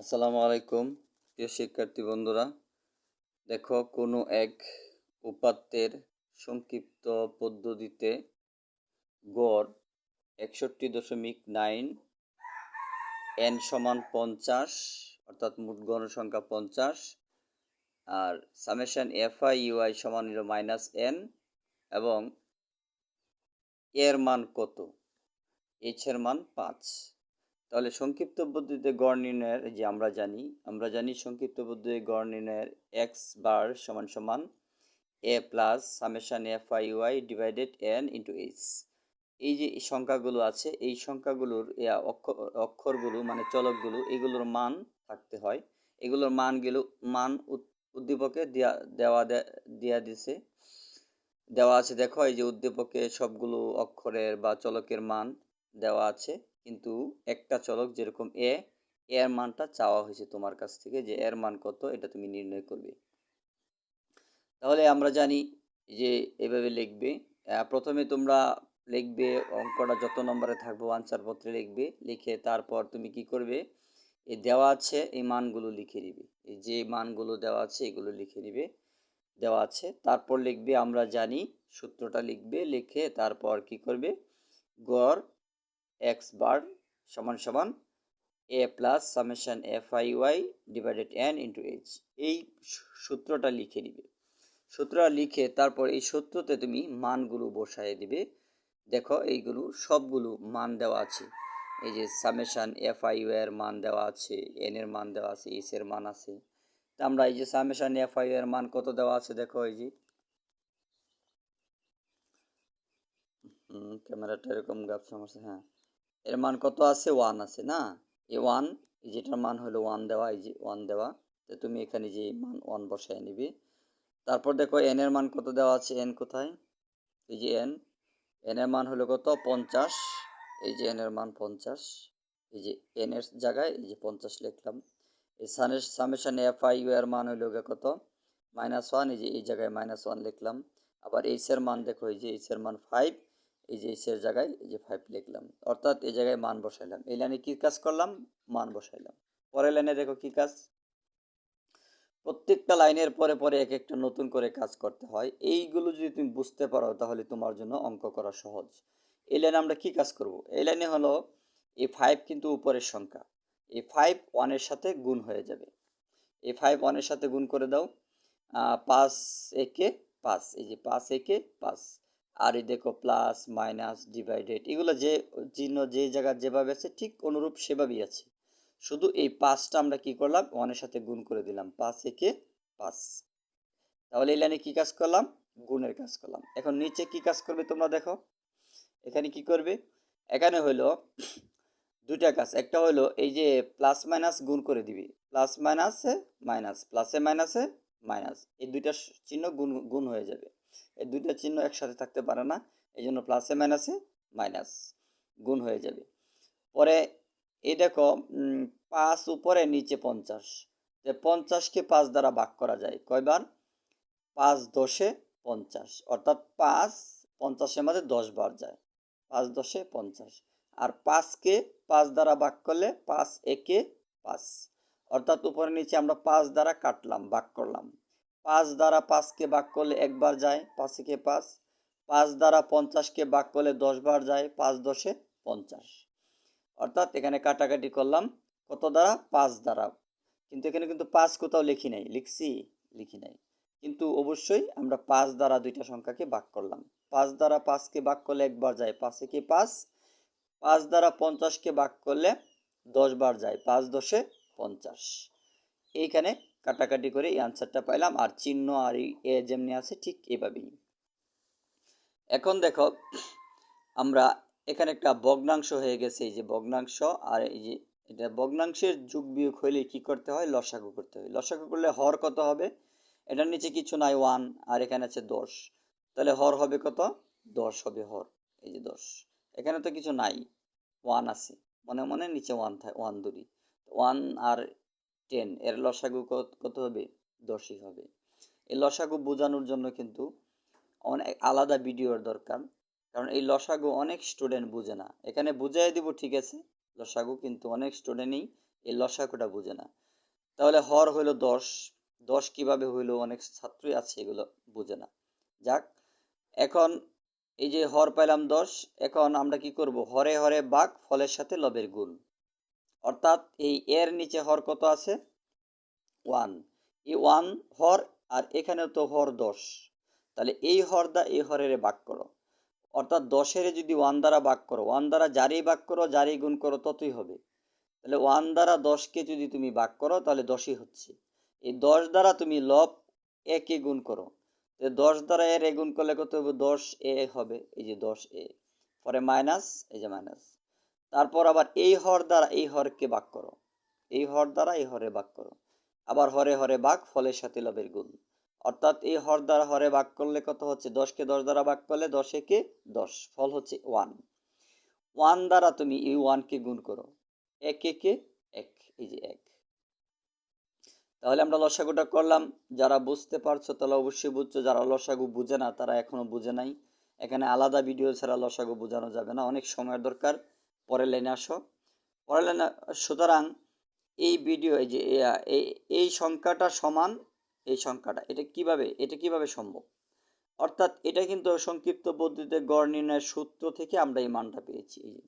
আসসালামু আলাইকুম, প্রিয় শিক্ষার্থী বন্ধুরা। দেখো, কোনো এক উপাত্তের সংক্ষিপ্ত পদ্ধতিতে গড় একষট্টি দশমিক নাইন এন সমান পঞ্চাশ, অর্থাৎ মোট গণসংখ্যা পঞ্চাশ, আর সামেশন এফ আই ইউআই সমান হলো মাইনাস এন, এবং এর মান কত? এইচ এর মান পাঁচ। তাহলে সংক্ষিপ্ত পদ্ধতিতে গড় নির্ণয়ের যে আমরা জানি আমরা জানি সংক্ষিপ্ত পদ্ধতিতে গড় নির্ণয়ের এক্স বার সমান সমান A plus summation F I Y divided N into H এই যে সংখ্যাগুলো আছে, এই সংখ্যাগুলোর অক্ষর অক্ষরগুলো মানে চলকগুলো, এগুলোর মান থাকতে হয়। এগুলোর মানগুলো মান উদ- উদ্দীপকে দেওয়া দেওয়া দে- দেয়া দিছে। দেওয়া আছে, দেখো, এই যে উদ্দীপকে সবগুলো অক্ষরের বা চলকের মান দেওয়া আছে। কিন্তু একটা চলক যেরকম এ এর মানটা চাওয়া হয়েছে তোমার কাছ থেকে যে এর মান কত, এটা তুমি নির্ণয় করবে। তাহলে আমরা জানি যে এভাবে লিখবে। প্রথমে তোমরা লিখবে অঙ্কটা যত নম্বরে থাকবে আনসার পত্রে লিখবে। লিখে তারপর তুমি কি করবে? এই দেওয়া আছে, এই মানগুলো লিখে নিবে। এই যে মানগুলো দেওয়া আছে, এগুলো লিখে নিবে। দেওয়া আছে। তারপর লিখবে, আমরা জানি সূত্রটা লিখবে। লিখে তারপর কি করবে? গড় এক্স বার সমান সমান A plus summation F I Y divided N into H. এই সূত্রটা লিখে নিবে। সূত্রটা লিখে তারপর এই সূত্রতে তুমি মানগুলো বসায় দিবে। দেখো এইগুলো সবগুলো মান দেওয়া আছে। এই যে সামেশান এফ আই এর মান দেওয়া আছে, এন এর মান দেওয়া আছে, এইচ এর মান আছে। তা আমরা এই যে সামেশান এফ আই এর মান কত দেওয়া আছে দেখো এই যে। ক্যামেরাটা এরকম সমস্যা হ্যাঁ। এর মান কত আছে? ওয়ান আছে, না? এই ওয়ান যেটার মান হলো ওয়ান দেওয়া, এই যে ওয়ান দেওয়া, তো তুমি এখানে যে মান ওয়ান বসায় নিবে। তারপর দেখো এন এর মান কত দেওয়া আছে? এন কোথায়? এই যে এন এন এর মান হলো কত? পঞ্চাশ। এই যে এন এর মান পঞ্চাশ। এই যে এন এর জায়গায় এই যে পঞ্চাশ লিখলাম। এই সানের সামেশন এফ আই ইউ এর মান হলো কত? মাইনাস ওয়ান এই যে এই জায়গায় মাইনাস ওয়ান লিখলাম। আবার এইচ এর মান দেখো, এই যে এইচ এর মান ফাইভ এই যে এর জায়গায় এই যে ফাইভ লিখলাম। অর্থাৎ এই জায়গায় মান বসাইলাম। এই লাইনে কি কাজ করলাম? মান বসাইলাম। পরের লাইনে দেখো কি কাজ? প্রত্যেকটা লাইনের পরে পরে এক একটা নতুন করে কাজ করতে হয়। এইগুলো যদি তুমি বুঝতে পারো, তাহলে তোমার জন্য অঙ্ক করা সহজ। এই লাইনে আমরা কি কাজ করব? এই লাইনে হলো এই ফাইভ কিন্তু উপরের সংখ্যা। এই ফাইভ ওয়ানের সাথে গুণ হয়ে যাবে। এই ফাইভ ওয়ানের সাথে গুণ করে দাও। পাঁচ একে পাঁচ। এই যে পাঁচ একে পাঁচ। আর এই দেখো প্লাস মাইনাস ডিভাইডেড এগুলো যে চিহ্ন যে জায়গা যেভাবে আছে, ঠিক অনুরূপ সেভাবেই আছে। শুধু এই পাঁচটা আমরা কি করলাম? ওয়ানের সাথে গুণ করে দিলাম। পাঁচ একে পাঁচ তাহলে এই লাইনে কি কাজ করলাম? গুণের কাজ করলাম। এখন নিচে কি কাজ করবে তোমরা দেখো? এখানে কি করবে? এখানে হলো দুটা কাজ। একটা হলো এই যে প্লাস মাইনাস গুণ করে দিবি। প্লাস মাইনাসে মাইনাস প্লাসে মাইনাসে মাইনাস এই দুইটা চিহ্ন গুণ গুণ হয়ে যাবে। এই দুইটা চিহ্ন একসাথে থাকতে পারে না এই জন্য প্লাসে মাইনাসে মাইনাস গুণ হয়ে যাবে। পরে এই দেখো পাঁচ উপরে নিচে পঞ্চাশ। যে পঞ্চাশকে পাঁচ দ্বারা ভাগ করা যায়, কয়বার? পাঁচ দশে পঞ্চাশ। অর্থাৎ পাঁচ পঞ্চাশের মধ্যে দশ বার যায়। পাঁচ দশে পঞ্চাশ। আর পাঁচকে পাঁচ দ্বারা ভাগ করলে পাঁচ একে পাঁচ। অর্থাৎ উপরে নিচে আমরা পাঁচ দ্বারা কাটলাম, ভাগ করলাম। পাঁচ দ্বারা পাঁচকে ভাগ করলে একবার যায় পাঁচ একে পাঁচ। পাঁচ দ্বারা পঞ্চাশকে ভাগ করলে দশ বার যায়, পাঁচ দশে পঞ্চাশ। অর্থাৎ এখানে কাটাকাটি করলাম, কত দ্বারা? পাঁচ দ্বারা। কিন্তু এখানে কিন্তু পাঁচ কোথাও লিখি নাই, লিখছি, লিখি নাই। কিন্তু অবশ্যই আমরা পাঁচ দ্বারা দুইটা সংখ্যাকে ভাগ করলাম। পাঁচ দ্বারা পাঁচকে ভাগ করলে একবার যায় পাঁচ একে পাঁচ। পাঁচ দ্বারা পঞ্চাশকে ভাগ করলে দশ বার যায়, পাঁচ দশে পঞ্চাশ। এইখানে কাটাকাটি করে এই আনসারটা পাইলাম। আর চিহ্ন আর এ যেমনি আছে, ঠিক এভাবেই। এখন দেখো, আমরা এখানে একটা ভগ্নাংশ হয়ে গেছে। এই যে ভগ্নাংশ আর এই যে এটা ভগ্নাংশের যুগ বিয়োগ হইলে কি করতে হয়? লসাগু করতে হয়। লসাগু করলে হর কত হবে? এটার নিচে কিছু নাই ওয়ান আর এখানে আছে দশ। তাহলে হর হবে কত? দশ হবে হর। এই যে দশ। এখানে তো কিছু নাই ওয়ান আছে। মনে মনে নিচে ওয়ান থাকে ওয়ান ধরি। ওয়ান আর টেন, এর লসাগু কত হবে? দশই হবে। এই লসাগু বোঝানোর জন্য কিন্তু অনেক আলাদা ভিডিওর দরকার। কারণ এই লসাগু অনেক স্টুডেন্ট বুঝে না। এখানে বুঝাই দিব, ঠিক আছে? লসাগু কিন্তু অনেক স্টুডেন্টই এই লসাগুটা বুঝে না। তাহলে হর হইল দশ। দশ কীভাবে হইল? অনেক ছাত্রই আছে, এগুলো বুঝে না। যাক, এখন এই যে হর পাইলাম দশ, এখন আমরা কি করব? হরে হরে বাঘ ফলের সাথে লবের গুণ। অর্থাৎ এই এর নিচে হর কত আছে? ওয়ান। এই ওয়ান হর আর এখানে তো হর দশ। তাহলে এই হর দা এই হরের বাক করো। অর্থাৎ দশের যদি ওয়ান দ্বারা বাক করো, ওয়ান দ্বারা যারই বাক করো, যারই গুণ করো, ততই হবে। তাহলে ওয়ান দ্বারা দশকে যদি তুমি বাক করো, তাহলে দশই হচ্ছে। এই দশ দ্বারা তুমি লব একে গুণ করো। দশ দ্বারা এর এ গুণ করলে কত হবে? দশ এ হবে। এই যে দশ এ। পরে মাইনাস, এই যে মাইনাস। তারপর আবার এই হর দ্বারা এই হরকে বাক করো। এই হর দ্বারা এই হরে বাক করো। আবার হরে হরে বাক, ফলের সাথে লবের গুণ। অর্থাৎ এই হর দ্বারা হরে বাক করলে কত হচ্ছে? দশকে দশ দ্বারা বাক করলে দশে কে দশ। ফল হচ্ছে ওয়ান। ওয়ান দ্বারা তুমি এই ওয়ানকে গুণ করো। এক, একে, এক এই যে এক। তাহলে আমরা লসাগুটা করলাম। যারা বুঝতে পারছ তাহলে অবশ্যই বুঝছ। যারা লসাগু বুঝে না, তারা এখনও বুঝে নাই। এখানে আলাদা ভিডিও ছাড়া লসাগু বোঝানো যাবে না। অনেক সময়ের দরকার। পরের লাইনে আসো। পরের লাইনে, সুতরাং এই ভিডিও এই যে এই- এই সংখ্যাটা সমান, এই সংখ্যাটা, এটা কীভাবে এটা কীভাবে সম্ভব? অর্থাৎ এটা কিন্তু সংক্ষিপ্ত পদ্ধতিতে গড় নির্ণয়ের সূত্র থেকে আমরা এই মানটা পেয়েছি। এই যে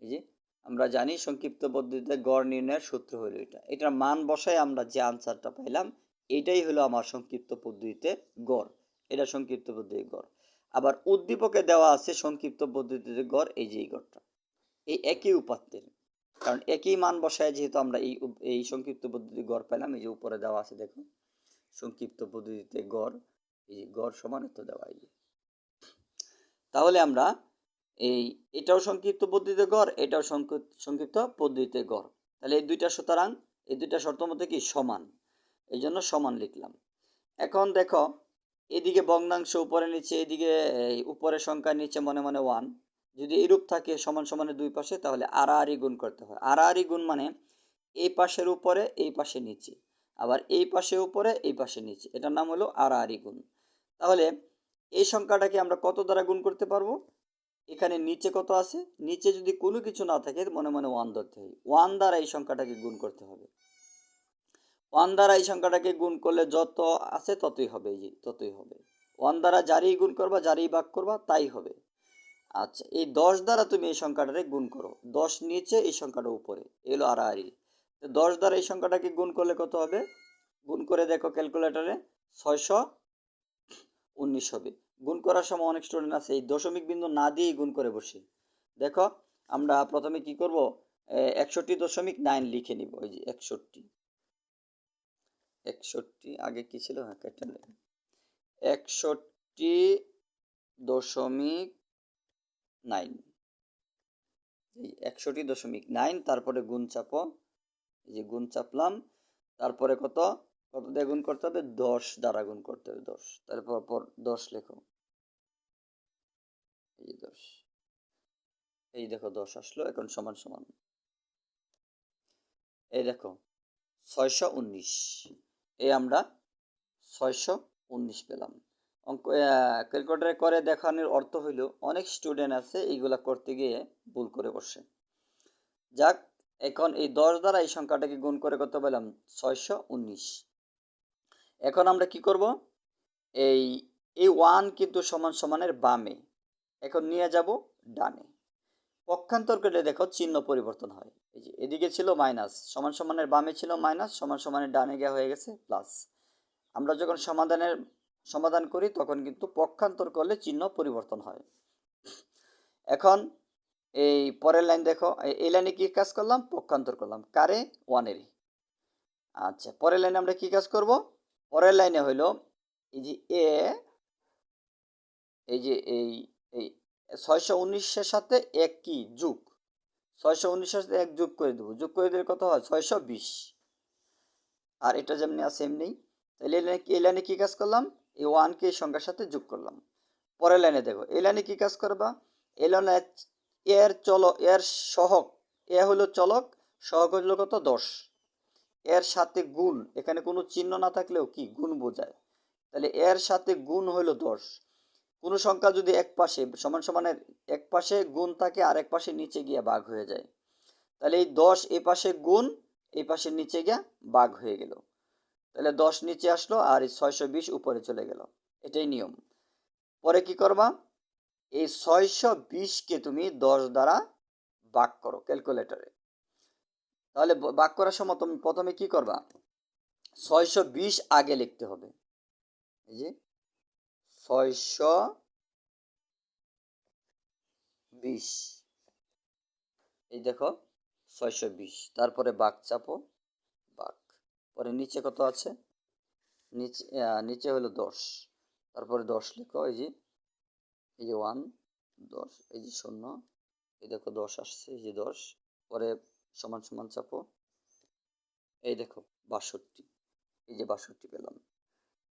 এই যে, আমরা জানি সংক্ষিপ্ত পদ্ধতিতে গড় নির্ণয়ের সূত্র হলো এটা। এটার মান বসায় আমরা যে আনসারটা পাইলাম, এটাই হলো আমার সংক্ষিপ্ত পদ্ধতিতে গড়। এটা সংক্ষিপ্ত পদ্ধতির গড়। আবার উদ্দীপকে দেওয়া আছে সংক্ষিপ্ত পদ্ধতিতে গড়, এই যে, এই গড়টা। এই একই উপাত্তের। কারণ একই মান বসায় যেহেতু আমরা এই এই সংক্ষিপ্ত পদ্ধতি গড় পেলাম, এই যে উপরে দেওয়া আছে দেখো সংক্ষিপ্ত পদ্ধতিতে গড়, এই যে গড় সমান তো দেওয়া, এই। তাহলে আমরা এই এটাও সংক্ষিপ্ত পদ্ধতিতে গড়, এটাও সংক্ষিপ্ত পদ্ধতিতে গড়। তাহলে এই দুইটা সুতরাং, এই দুইটা শর্ত মধ্যে কি? সমান। এই জন্য সমান লিখলাম। এখন দেখো, এদিকে ভগ্নাংশ উপরে নিচে, এদিকে এই উপরের সংখ্যা নিচে মনে মনে ওয়ান যদি এরূপ থাকে সমান সমানের দুই পাশে, তাহলে আড়াআড়ি গুণ করতে হয়। আড়াআড়ি গুণ মানে এই পাশের উপরে, এই পাশে নিচে। আবার এই পাশে উপরে, এই পাশে নিচে। এটার নাম হলো আড়াআড়ি গুণ। তাহলে এই সংখ্যাটাকে আমরা কত দ্বারা গুণ করতে পারব? এখানে নিচে কত আছে? নিচে যদি কোনো কিছু না থাকে, মনে মনে ওয়ান ধরতে হয়। ওয়ান দ্বারা এই সংখ্যাটাকে গুণ করতে হবে। ওয়ান দ্বারা এই সংখ্যাটাকে গুণ করলে যত আছে, ততই হবে, এই ততই হবে। ওয়ান দ্বারা যারই গুণ করবা, যারই ভাগ করবা, তাই হবে। আচ্ছা এই দশ দ্বারা তুমি এই সংখ্যাটাকে গুণ করো। দশ নিচে, এই সংখ্যাটা উপরে। এলো আড়াআড়ি। তো দশ দ্বারা এই সংখ্যাটাকে গুণ করলে কত হবে? গুণ করে দেখো ক্যালকুলেটরে ছয়শো উনিশ হবে। গুণ করার সময় অনেক স্টুডেন্ট আছে, এই দশমিক বিন্দু না দিয়েই গুণ করে বসে। দেখো, আমরা প্রথমে কি করব? একষট্টি দশমিক নাইন লিখে নিব। ওই যে একষট্টি। একষট্টি, আগে কি ছিল? হ্যাঁ একষট্টি দশমিক নাইন। এই একষট্টি দশমিক নাইন, তারপরে গুণ চাপো। এই যে গুণ চাপলাম, তারপরে কত? কত দিয়ে গুণ করতে হবে? দশ দ্বারা গুণ করতে হবে, দশ। তারপর পর দশ লেখো। এই যে দশ। এই দেখো দশ আসলো, এখন সমান সমান। এই দেখো, ছয়শো উনিশ। এই আমরা ছয়শো উনিশ পেলাম। অঙ্ক ক্যালকুলেটারে করে দেখানোর অর্থ হইল অনেক স্টুডেন্ট আছে এইগুলা করতে গিয়ে ভুল করে বসে। যাক, এখন এই দশ দ্বারা এই সংখ্যাটাকে গুণ করে কত পেলাম? ছয়শো উনিশ। এখন আমরা কি করব? এই এই ওয়ান কিন্তু সমান সমানের বামে। এখন নিয়ে যাব ডানে। পক্ষান্তর করলে দেখো চিহ্ন পরিবর্তন হয়। এই যে এদিকে ছিল মাইনাস সমান সমানের বামে ছিল মাইনাস সমান সমানের ডানে গিয়ে হয়ে গেছে প্লাস আমরা যখন সমাধানের সমাধান করি, তখন কিন্তু পক্ষান্তর করলে চিহ্ন পরিবর্তন হয়। এখন এই পরের লাইন দেখো, এই- লাইনে কি কাজ করলাম? পক্ষান্তর করলাম। কারে? ওয়ানেরই আচ্ছা পরের লাইনে আমরা কি কাজ করব? পরের লাইনে হইল এই যে এ এই যে এই এই ছয়শো উনিশের সাথে এক কি? যুগ। ছয়শো উনিশের সাথে এক যোগ করে দেবো। যোগ করে দিলে কত হয়? ছয়শো বিশ। আর এটা যেমনি আছে, এমনি। তাহলে এই লাইনে কী কাজ করলাম? এই ওয়ানকে এই সংখ্যার সাথে যোগ করলাম। পরের লাইনে দেখো, এই লাইনে কী কাজ করবা? এই লাইনে এর চল, এর সহক, এ হলো চলক, সহক হলো কত? দশ। এর সাথে গুণ, এখানে কোনো চিহ্ন না থাকলেও কি? গুণ বোঝায়। তাহলে এর সাথে গুণ হলো দশ। কোনো সংখ্যা যদি এক পাশে, সমান সমানের এক পাশে গুণ থাকে, আর এক পাশে নিচে গিয়ে বাঘ হয়ে যায়। তাহলে এই দশ এ পাশে গুণ এই পাশে নিচে গিয়া বাঘ হয়ে গেল। তাহলে দশ নিচে আসলো আর এই ছয়শো বিশ উপরে চলে গেল। এটাই নিয়ম। পরে কি করবা? এই ছয়শো বিশকে তুমি দশ দ্বারা ভাগ করো ক্যালকুলেটরে। তাহলে বাক করার সময় তুমি প্রথমে কি করবা? ছয়শো বিশ আগে লিখতে হবে। এই যে, ছয়শো বিশ। এই দেখো, ছয়শো বিশ। তারপরে বাঘ চাপো। পরে নিচে কত আছে? নিচে নিচে হলো দশ। তারপরে দশ লিখো, এই যে এই যে ওয়ান দশ, এই যে শূন্য, এই দেখো দশ আসছে, এই যে দশ। পরে সমান সমান চাপো। এই দেখো বাষট্টি, এই যে বাষট্টি পেলাম।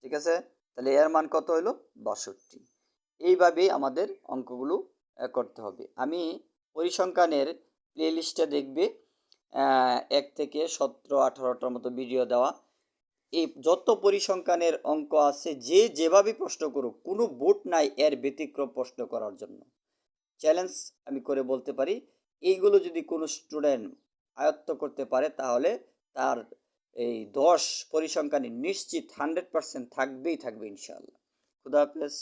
ঠিক আছে? তাহলে এর মান কত হলো? বাষট্টি। এইভাবেই আমাদের অঙ্কগুলো করতে হবে। আমি পরিসংখ্যানের প্লে লিস্টে দেখবে এক থেকে সতেরো, আঠারোটার মতো ভিডিও দেওয়া। এই যত পরিসংখ্যানের অঙ্ক আছে, যে যেভাবে প্রশ্ন করুক, কোনো বোট নাই এর ব্যতিক্রম প্রশ্ন করার জন্য। চ্যালেঞ্জ আমি করে বলতে পারি, এইগুলো যদি কোনো স্টুডেন্ট আয়ত্ত করতে পারে, তাহলে তার এই দশ পরিসংখ্যানে নিশ্চিত হান্ড্রেড পার্সেন্ট থাকবেই থাকবে ইনশাআল্লাহ। খুদা হাফেজ।